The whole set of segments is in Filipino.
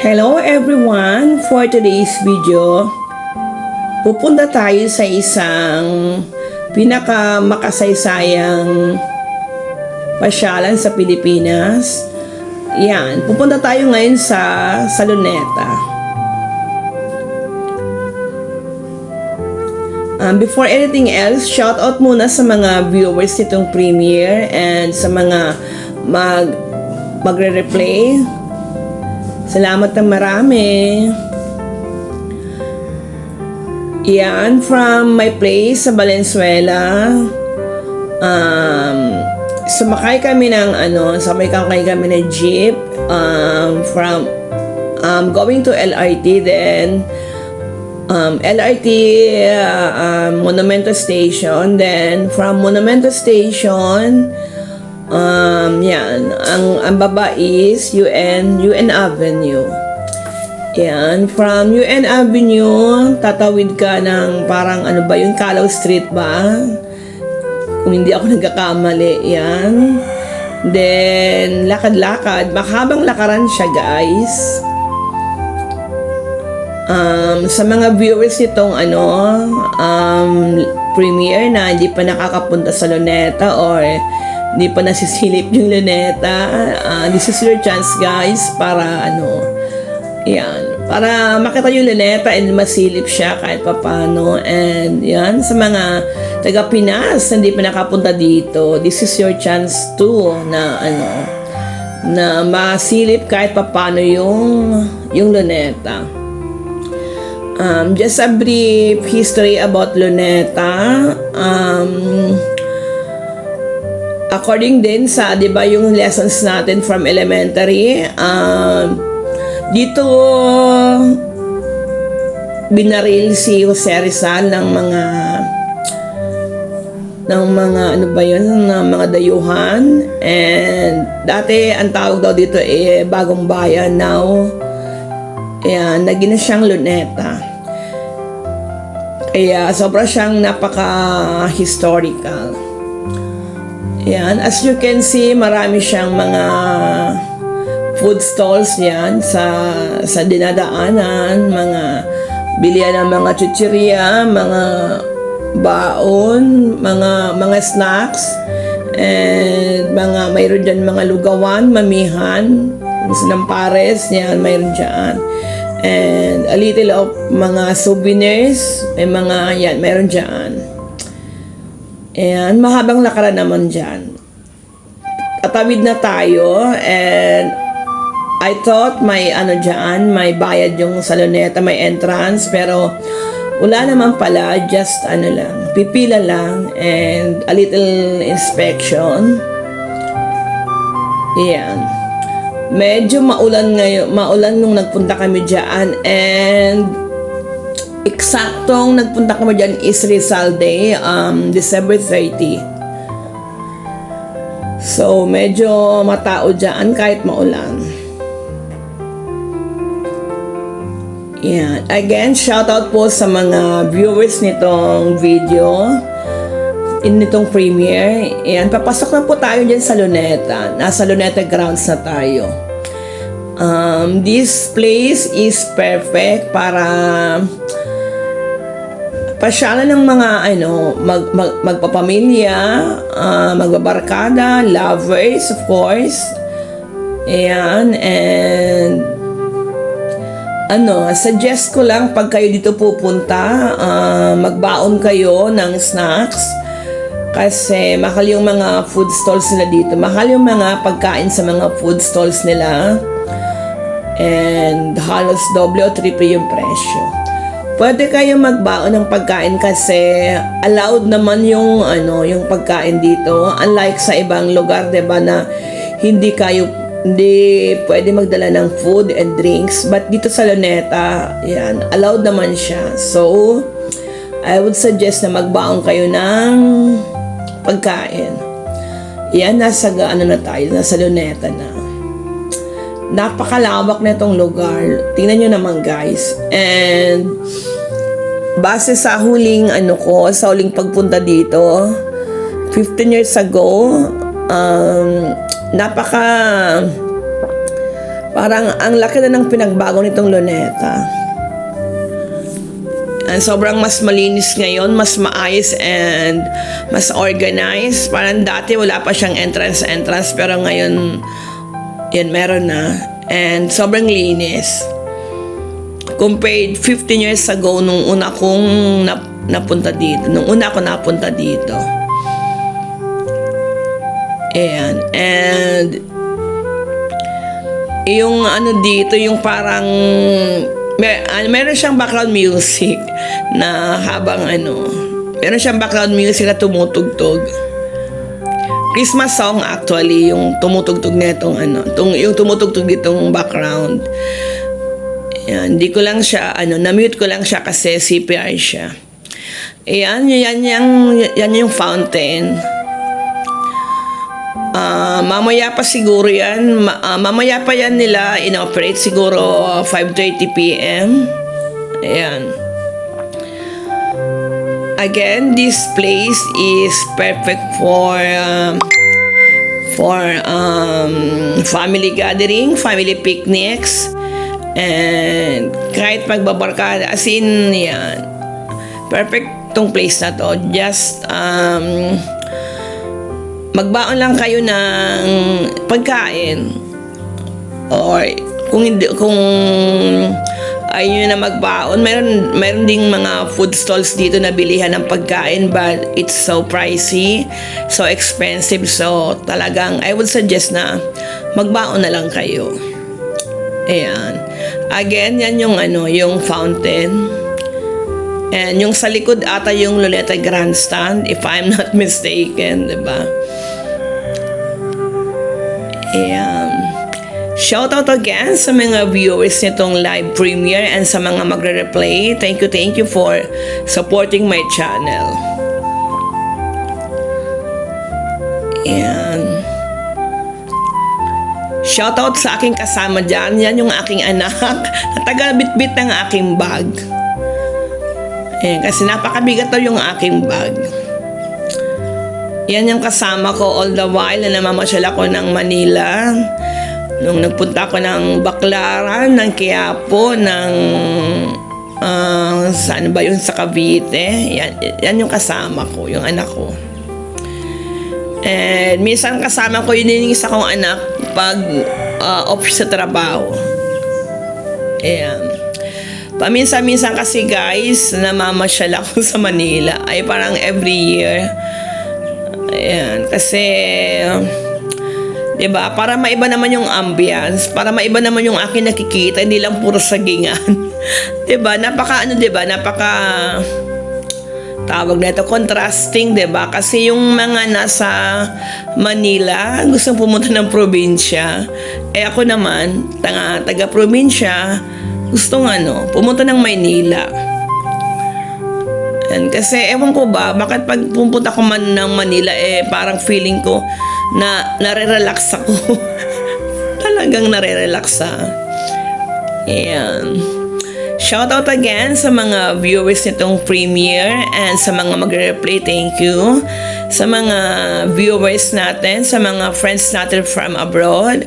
Hello everyone! For today's video, pupunta tayo sa isang pinaka makasaysayang pasyalan sa Pilipinas. Yan, pupunta tayo ngayon sa Saloneta. Um, before anything else, shout out muna sa mga viewers nitong premiere and sa mga mag magre-replay Salamat ng marami. Yan, from my place sa Valenzuela. Um, sumakay kami ng ano, sumakay kami ng jeep um, from um, going to LRT then um, LRT uh, um, Monumento Station then from Monumento Station Um, yan. Ang, ang baba is UN, UN Avenue. Yan. From UN Avenue, tatawid ka ng parang ano ba yun, Calaw Street ba? Kung hindi ako nagkakamali. Yan. Then, lakad-lakad. Mahabang lakaran siya, guys. Um, sa mga viewers nitong ano, um, premiere na hindi pa nakakapunta sa Luneta or hindi pa nasisilip yung luneta. Uh, this is your chance guys para ano, yan, para makita yung luneta and masilip siya kahit papano. And yan, sa mga taga Pinas hindi pa nakapunta dito, this is your chance too na ano, na masilip kahit papano yung yung luneta. Um, just a brief history about Luneta. Um, according din sa, di ba, yung lessons natin from elementary, um, dito binaril si Jose Rizal ng mga ng mga ano ba yun, ng mga dayuhan. And dati ang tawag daw dito eh bagong bayan now. Ayan, naging na siyang luneta. Kaya sobra siyang napaka historical yan, as you can see, marami siyang mga food stalls yan sa sa dinadaanan, mga bilihan ng mga chichirya, mga baon, mga mga snacks, and mga mayroon diyan mga lugawan, mamihan, ng pares, yan, mayroon diyan. And a little of mga souvenirs, may mga yan, mayroon diyan. And mahabang lakaran naman dyan. Tatawid na tayo and I thought may ano dyan, may bayad yung saloneta, may entrance, pero wala naman pala, just ano lang, pipila lang and a little inspection. Yan. Medyo maulan ngayon, maulan nung nagpunta kami dyan and Eksaktong nagpunta kami dyan is Rizal Day, um, December 30. So, medyo matao dyan kahit maulan. Yan. Again, shout out po sa mga viewers nitong video in nitong premiere. Yan, papasok na po tayo dyan sa Luneta. Nasa Luneta grounds na tayo. Um, this place is perfect para pasyalan ng mga ano mag, mag magpapamilya, uh, magbabarkada, lovers of course. Ayan, and ano, suggest ko lang pag kayo dito pupunta, uh, magbaon kayo ng snacks kasi mahal yung mga food stalls nila dito. Mahal yung mga pagkain sa mga food stalls nila. And halos doble o triple yung presyo. Pwede kayo magbaon ng pagkain kasi allowed naman yung ano, yung pagkain dito. Unlike sa ibang lugar, 'di ba, na hindi kayo hindi pwede magdala ng food and drinks. But dito sa Luneta, yan, allowed naman siya. So, I would suggest na magbaon kayo ng pagkain. Yan, nasa ano na tayo, nasa Luneta na. Napakalawak na itong lugar. Tingnan nyo naman guys. And base sa huling ano ko, sa huling pagpunta dito, 15 years ago, um, napaka Parang ang laki na ng pinagbago nitong luneta. And sobrang mas malinis ngayon, mas maayos and mas organized. Parang dati wala pa siyang entrance-entrance pero ngayon yan meron na. And sobrang linis. Compared 15 years ago nung una kong nap- napunta dito. Nung una ako napunta dito. Ayan. And yung ano dito, yung parang mer ano, meron siyang background music na habang ano, meron siyang background music na tumutugtog. Christmas song actually yung tumutugtog nitong ano, tung, yung tumutugtog ditong background. Yan, hindi ko lang siya ano, na-mute ko lang siya kasi CPR siya. Ayan, yan, yan, yan yung fountain. Ah, mamaya pa siguro yan. Ma- ah, mamaya pa yan nila inoperate siguro 5.30 p.m. Ayan. Again, this place is perfect for um, for um, family gathering, family picnics, and kahit magbabarkada. As in, yan. Perfect tong place na to. Just, um, magbaon lang kayo ng pagkain or kung hindi kung ayaw nyo na magbaon meron meron ding mga food stalls dito na bilihan ng pagkain but it's so pricey so expensive. So talagang I would suggest na magbaon na lang kayo. Ayan. Again yan yung ano yung fountain. And yung sa likod ata yung Loleta Grandstand if I'm not mistaken, 'di ba? Ayan. Shoutout again sa mga viewers nitong live premiere and sa mga magre-replay. Thank you, thank you for supporting my channel. Ayan. Shoutout sa aking kasama dyan. Yan yung aking anak na taga-bit-bit ng aking bag. Ayan, kasi napakabigat daw yung aking bag. Yan yung kasama ko all the while na namamasyal ako ng Manila. Nung nagpunta ako ng Baclaran, ng Quiapo, ng... ah, saan ba yun? Sa Cavite. Yan, yan yung kasama ko, yung anak ko. And minsan kasama ko yun yung isa kong anak pag ah, off sa trabaho. Ayan. Paminsan-minsan kasi guys, namamasyal ako sa Manila. Ay parang every year. Ayan. Kasi, di ba para maiba naman yung ambience, para maiba naman yung akin nakikita, hindi lang puro sagingan. di ba Napaka, ano, di ba Napaka, tawag na ito, contrasting, ba? Kasi yung mga nasa Manila, gustong pumunta ng probinsya. Eh ako naman, taga, taga probinsya, gustong ano, pumunta ng Maynila. And kasi ewan ko ba, bakit pag pumunta ko man ng Manila, eh parang feeling ko na nare-relax ako. Talagang nare-relax ah. Ayan. Shoutout again sa mga viewers nitong premiere and sa mga magre-replay, thank you. Sa mga viewers natin, sa mga friends natin from abroad,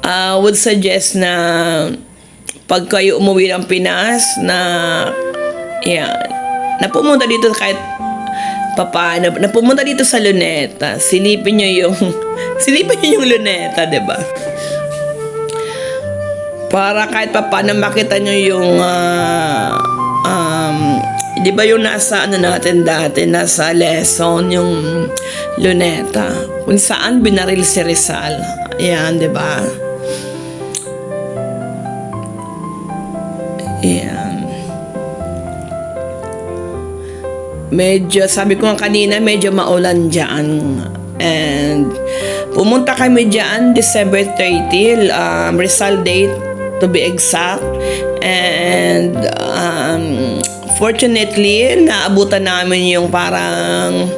uh, would suggest na pag kayo umuwi ng Pinas na yan, na pumunta dito kahit papaano, na pumunta dito sa Luneta, silipin nyo yung silipin nyo yung Luneta, 'di ba? para kahit pa paano makita nyo yung ah, um, di ba yung nasa ano natin dati nasa lesson yung luneta? Kung saan binaril si Rizal. Yan di ba? Yan medyo sabi ko nga kanina medyo maulan dyan and pumunta kami dyan December 30 um, Rizal date to be exact. And um, fortunately, naabutan namin yung parang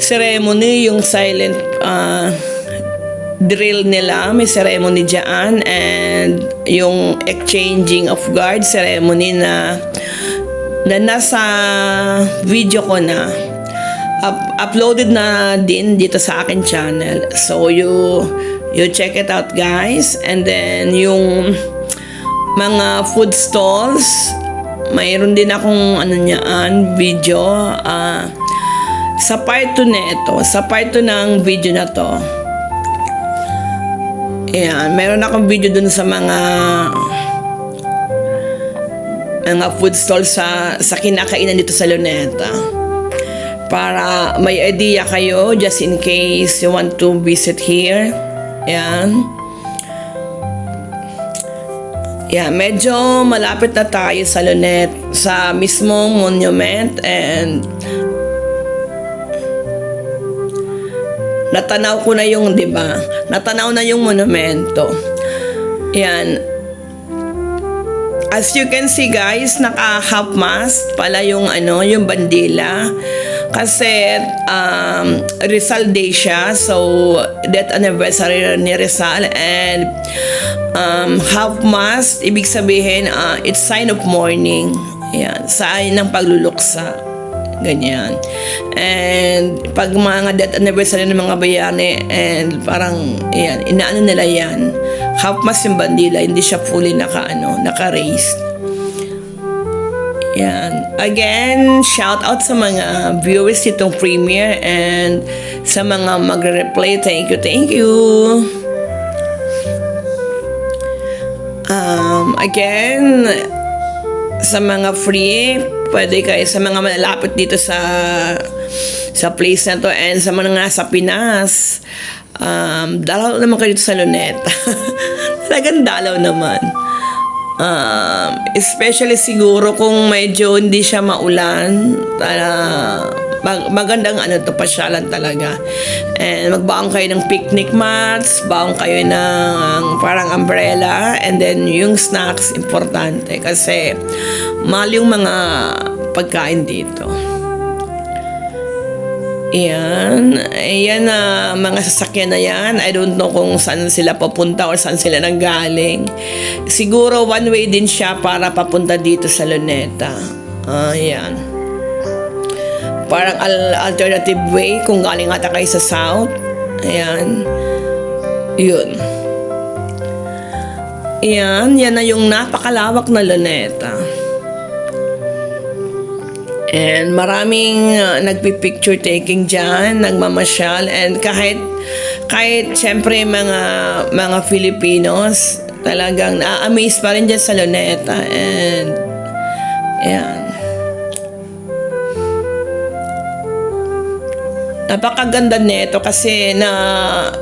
ceremony, yung silent uh, drill nila. May ceremony dyan and yung exchanging of guard ceremony na na nasa video ko na up- uploaded na din dito sa akin channel. So you You check it out guys. And then yung mga food stalls, mayroon din akong ano niyaan, video. ah sa part 2 nito, sa part 2 ng video na to, Ayan, meron akong video dun sa mga mga food stall sa sa kinakainan dito sa Luneta. Para may idea kayo just in case you want to visit here. Ayan. Yeah, medyo malapit na tayo sa Lunet, sa mismong monument and natanaw ko na yung, di ba? Natanaw na yung monumento. Yan. As you can see guys, naka half mast pala yung ano, yung bandila. Kasi um, Rizal Day siya, so death anniversary ni Rizal and um, half mast, ibig sabihin uh, it's sign of mourning. Yan, sign ng pagluluksa. Ganyan. And pag mga death anniversary ng mga bayani and parang yan, inaano nila yan. Half mas yung bandila, hindi siya fully naka ano, naka-raised. Yan. Again, shout out sa mga viewers itong premiere and sa mga magre-replay. Thank you, thank you. Um, again, sa mga free, pwede kayo sa mga malalapit dito sa sa place na to and sa mga nasa Pinas. Um, dalaw naman kayo sa Luneta. Talagang dalaw naman. Um, especially siguro kung medyo hindi siya maulan. Uh, mag- magandang ano to, pasyalan talaga. And magbaong kayo ng picnic mats, baong kayo ng parang umbrella, and then yung snacks, importante. Kasi mahal yung mga pagkain dito. Yan. Yan na mga sasakyan na yan. I don't know kung saan sila papunta or saan sila nanggaling. Siguro one way din siya para papunta dito sa Luneta. Ah, yan. Parang al- alternative way kung galing ata kayo sa south. Ayan. Yun. Yan. Yan na yung napakalawak na Luneta. And maraming uh, nagpi-picture taking dyan, nagmamasyal. And kahit kahit syempre mga mga Filipinos talagang na-amaze pa rin dyan sa Luneta. And yan. Napakaganda nito kasi na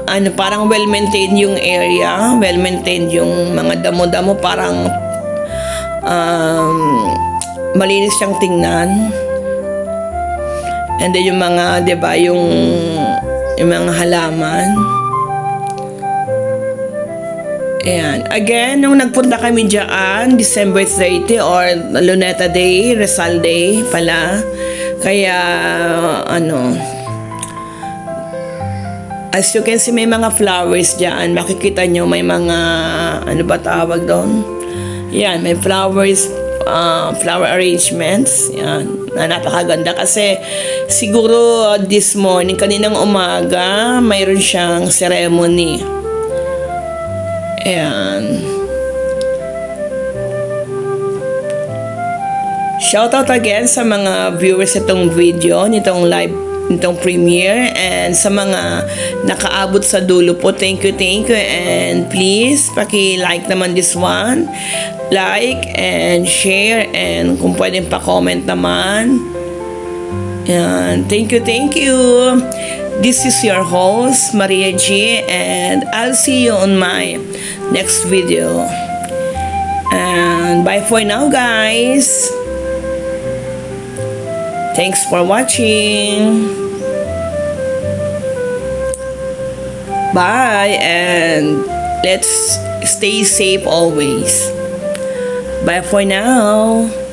ano parang well maintained yung area, well maintained yung mga damo-damo parang um, malinis siyang tingnan. And then yung mga, 'di ba, yung yung mga halaman. Ayan. Again, nung nagpunta kami diyan, December 30 or Luneta Day, Rizal Day pala. Kaya, ano, as you can see, may mga flowers diyan. Makikita nyo, may mga, ano ba tawag doon? Yan, may flowers uh, flower arrangements. Yan. Na napakaganda kasi siguro this morning, kaninang umaga, mayroon siyang ceremony. Ayan. Shoutout again sa mga viewers itong video, nitong live nitong premiere. And sa mga nakaabot sa dulo po thank you thank you. And please paki-like naman this one. Like and share. And kung pwedeng pa-comment naman. And thank you thank you. This is your host Maria G. And I'll see you on my next video. And bye for now guys Thanks for watching. Bye and let's stay safe always. Bye for now.